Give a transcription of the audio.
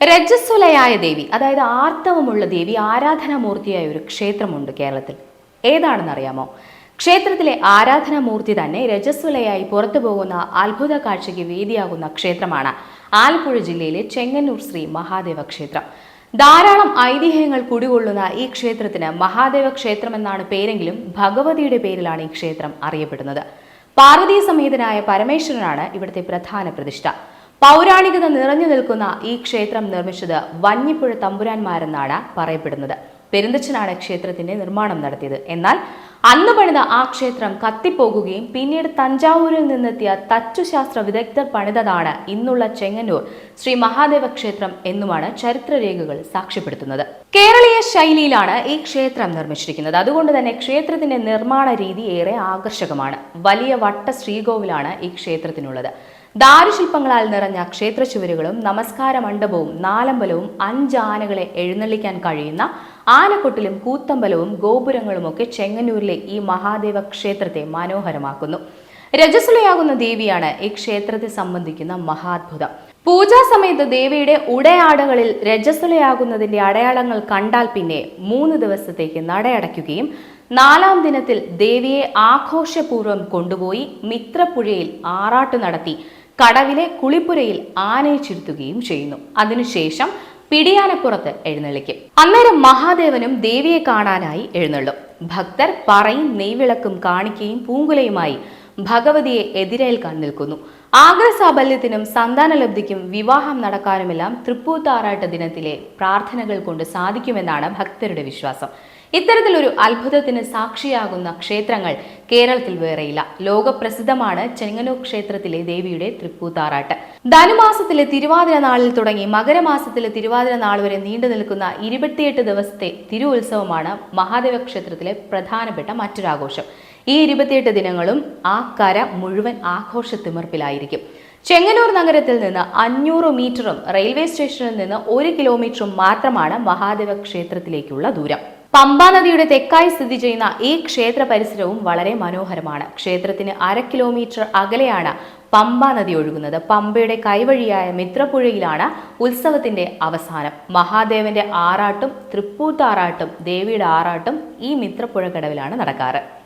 രജസ്വലയായ ദേവി അതായത് ആർത്തവമുള്ള ദേവി ആരാധനാമൂർത്തിയായ ഒരു ക്ഷേത്രമുണ്ട് കേരളത്തിൽ. ഏതാണെന്ന് അറിയാമോ ക്ഷേത്രത്തിലെ ആരാധനാമൂർത്തി തന്നെ രജസ്വലയായി പുറത്തു പോകുന്ന അത്ഭുത കാഴ്ചയ്ക്ക് വേദിയാകുന്ന ക്ഷേത്രമാണ് ആലപ്പുഴ ജില്ലയിലെ ചെങ്ങന്നൂർ ശ്രീ മഹാദേവ ക്ഷേത്രം. ധാരാളം ഐതിഹ്യങ്ങൾ കുടികൊള്ളുന്ന ഈ ക്ഷേത്രത്തിന് മഹാദേവ ക്ഷേത്രം എന്നാണ് പേരെങ്കിലും ഭഗവതിയുടെ പേരിലാണ് ഈ ക്ഷേത്രം അറിയപ്പെടുന്നത്. പാർവതീ സമേതനായ പരമേശ്വരനാണ് ഇവിടുത്തെ പ്രധാന പ്രതിഷ്ഠ. പൗരാണികത നിറഞ്ഞു നിൽക്കുന്ന ഈ ക്ഷേത്രം നിർമ്മിച്ചത് വഞ്ഞിപ്പുഴ തമ്പുരാന്മാരെന്നാണ് പറയപ്പെടുന്നത്. പെരുന്തച്ചനാണ് ക്ഷേത്രത്തിന്റെ നിർമ്മാണം നടത്തിയത്. എന്നാൽ അന്ന് പണിത ആ ക്ഷേത്രം കത്തിപ്പോകുകയും പിന്നീട് തഞ്ചാവൂരിൽ നിന്നെത്തിയ തച്ചുശാസ്ത്ര വിദഗ്ധർ പണിതതാണ് ഇന്നുള്ള ചെങ്ങന്നൂർ ശ്രീ മഹാദേവ ക്ഷേത്രം എന്നുമാണ് ചരിത്രരേഖകൾ സാക്ഷ്യപ്പെടുത്തുന്നത്. കേരളീയ ശൈലിയിലാണ് ഈ ക്ഷേത്രം നിർമ്മിച്ചിരിക്കുന്നത്. അതുകൊണ്ട് തന്നെ ക്ഷേത്രത്തിന്റെ നിർമ്മാണ രീതി ഏറെ ആകർഷകമാണ്. വലിയ വട്ട ശ്രീകോവിലാണ് ഈ ക്ഷേത്രത്തിനുള്ളത്. ദാരുശില്പങ്ങളാൽ നിറഞ്ഞ ക്ഷേത്ര ചുവരുകളും നമസ്കാര മണ്ഡപവും നാലമ്പലവും അഞ്ചാനകളെ എഴുന്നള്ളിക്കാൻ കഴിയുന്ന ആനക്കൊട്ടിലും കൂത്തമ്പലവും ഗോപുരങ്ങളുമൊക്കെ ചെങ്ങന്നൂരിലെ ഈ മഹാദേവ ക്ഷേത്രത്തെ മനോഹരമാക്കുന്നു. രജസ്വലയാകുന്ന ദേവിയാണ് ഈ ക്ഷേത്രത്തെ സംബന്ധിക്കുന്ന മഹാത്ഭുതം. പൂജാ സമയത്ത് ദേവിയുടെ ഉടയാടകളിൽ രജസ്വലയാകുന്നതിന്റെ അടയാളങ്ങൾ കണ്ടാൽ പിന്നെ മൂന്ന് ദിവസത്തേക്ക് നടയടയ്ക്കുകയും നാലാം ദിനത്തിൽ ദേവിയെ ആഘോഷപൂർവം കൊണ്ടുപോയി മിത്രപ്പുഴയിൽ ആറാട്ട് നടത്തി കടവിലെ കുളിപ്പുരയിൽ ആനയിച്ചിരുത്തുകയും ചെയ്യുന്നു. അതിനുശേഷം പിടിയാനപ്പുറത്ത് എഴുന്നള്ളിക്കും. അന്നേരം മഹാദേവനും ദേവിയെ കാണാനായി എഴുന്നള്ളും. ഭക്തർ പറയും നെയ്വിളക്കും കാണിക്കുകയും പൂങ്കുലയുമായി ഭഗവതിയെ എതിരേൽക്കാൻ നിൽക്കുന്നു. ആഗ്രസാബല്യത്തിനും സന്താനലബ്ധിക്കും വിവാഹം നടക്കാനുമെല്ലാം തൃപ്പൂത്താറാട്ട് ദിനത്തിലെ പ്രാർത്ഥനകൾ കൊണ്ട് സാധിക്കുമെന്നാണ് ഭക്തരുടെ വിശ്വാസം. ഇത്തരത്തിലൊരു അത്ഭുതത്തിന് സാക്ഷിയാകുന്ന ക്ഷേത്രങ്ങൾ കേരളത്തിൽ വേറെയില്ല. ലോകപ്രസിദ്ധമാണ് ചെങ്ങന്നൂർ ക്ഷേത്രത്തിലെ ദേവിയുടെ തൃപ്പൂത്താറാട്ട്. ധനുമാസത്തിലെ തിരുവാതിര നാളിൽ തുടങ്ങി മകരമാസത്തിലെ തിരുവാതിര നാൾ വരെ നീണ്ടു നിൽക്കുന്ന ഇരുപത്തിയെട്ട് ദിവസത്തെ തിരു ഉത്സവമാണ് മഹാദേവ ക്ഷേത്രത്തിലെ പ്രധാനപ്പെട്ട മറ്റൊരാഘോഷം. ഈ ഇരുപത്തിയെട്ട് ദിനങ്ങളും ആ കര മുഴുവൻ ആഘോഷത്തിമിർപ്പിലായിരിക്കും. ചെങ്ങന്നൂർ നഗരത്തിൽ നിന്ന് അഞ്ഞൂറ് മീറ്ററും റെയിൽവേ സ്റ്റേഷനിൽ നിന്ന് ഒരു കിലോമീറ്ററും മാത്രമാണ് മഹാദേവ ക്ഷേത്രത്തിലേക്കുള്ള ദൂരം. പമ്പാ നദിയുടെ തെക്കായി സ്ഥിതി ചെയ്യുന്ന ഈ ക്ഷേത്ര പരിസരവും വളരെ മനോഹരമാണ്. ക്ഷേത്രത്തിന് അര കിലോമീറ്റർ അകലെയാണ് പമ്പാ നദി ഒഴുകുന്നത്. പമ്പയുടെ കൈവഴിയായ മിത്രപ്പുഴയിലാണ് ഉത്സവത്തിന്റെ അവസാനം. മഹാദേവന്റെ ആറാട്ടും തൃപ്പൂത്താറാട്ടും ദേവിയുടെ ആറാട്ടും ഈ മിത്രപ്പുഴ കടവിലാണ് നടക്കാറ്.